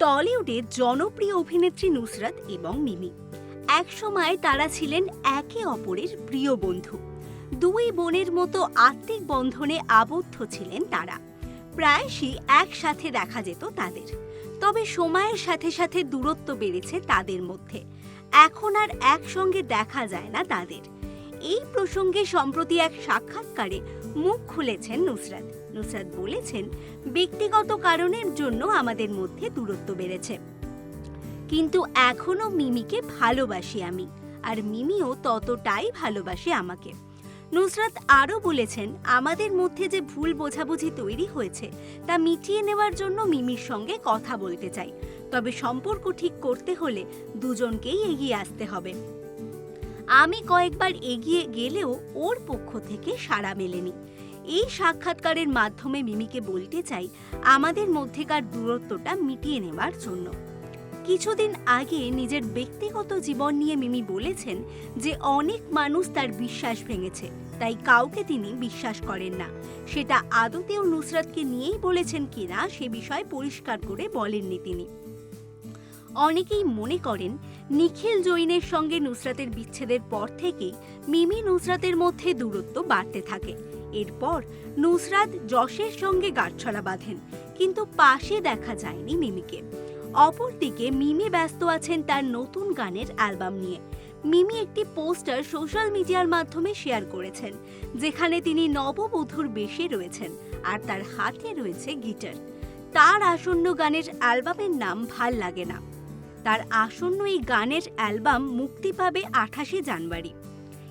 টলিউডের জনপ্রিয় অভিনেত্রী নুসরাত এবং মিমি। একসময় তারা ছিলেন একে অপরের প্রিয় বন্ধু। দুই বোনের মতো আত্মিক বন্ধনে আবদ্ধ ছিলেন তারা। প্রায়শই একসাথে দেখা যেত তাদের। তবে সময়ের সাথে সাথে দূরত্ব বেড়েছে তাদের মধ্যে। এখন আর একসঙ্গে দেখা যায় না তাদের। এই প্রসঙ্গে সম্প্রতি এক সাক্ষাৎকারে মুখ খুলেছেন নুসরাত। নুসরাত বলেছেন, ব্যক্তিগত কারণের জন্য আমাদের মধ্যে দূরত্ব বেড়েছে। কিন্তু এখনও মিমিকে ভালোবাসি আমি, আর মিমিও ততটাই ভালোবাসে আমাকে। নুসরাত আরও বলেছেন, আমাদের মধ্যে যে ভুল বোঝাবুঝি তৈরি হয়েছে, তা মিটিয়ে নেওয়ার জন্য মিমির সঙ্গে কথা বলতে চাই। তবে সম্পর্ক ঠিক করতে হলে দুজনকেই এগিয়ে আসতে হবে। আমি কয়েকবার এগিয়ে গেলেও ওর পক্ষ থেকে সাড়া মেলেনি। এই সাক্ষাৎকারের মাধ্যমে মিমিকে বলতে চাই, আমাদের মধ্যেকার দূরত্বটা মিটিয়ে নেবার জন্য। কিছুদিন আগে নিজের ব্যক্তিগত জীবন নিয়ে মিমি বলেছেন যে অনেক মানুষ তার বিশ্বাস ভেঙেছে, তাই কাউকে তিনি বিশ্বাস করেন না। সেটা আদতেও নুসরাতকে নিয়েই বলেছেন কিনা সে বিষয়ে পরিষ্কার করে বলেননি তিনি। অনেকেই মনে করেন নিখিল জৈনের সঙ্গে নুসরাতের বিচ্ছেদের পর থেকেই মিমি নুসরাতের মধ্যে দূরত্ব বাড়তে থাকে। এরপর নুসরাত যশের সঙ্গে গাঁটছড়া বাঁধেন, কিন্তু পাশে দেখা যায়নি মিমিকে। অপরদিকে মিমি ব্যস্ত আছেন তার নতুন গানের অ্যালবাম নিয়ে। মিমি একটি পোস্টার সোশ্যাল মিডিয়ার মাধ্যমে শেয়ার করেছেন, যেখানে তিনি নববধূর বেশে রয়েছেন আর তার হাতে রয়েছে গিটার। তার আসন্ন গানের অ্যালবামের নাম ভালো লাগে না। তার আসন্ন এই গানের অ্যালবাম মুক্তি পাবে আঠাশে জানুয়ারি।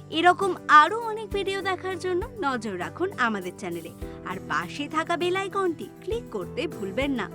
এরকম আরও অনেক ভিডিও দেখার জন্য নজর রাখুন আমাদের চ্যানেলে। আর পাশে থাকা বেল আইকনটি ক্লিক করতে ভুলবেন না।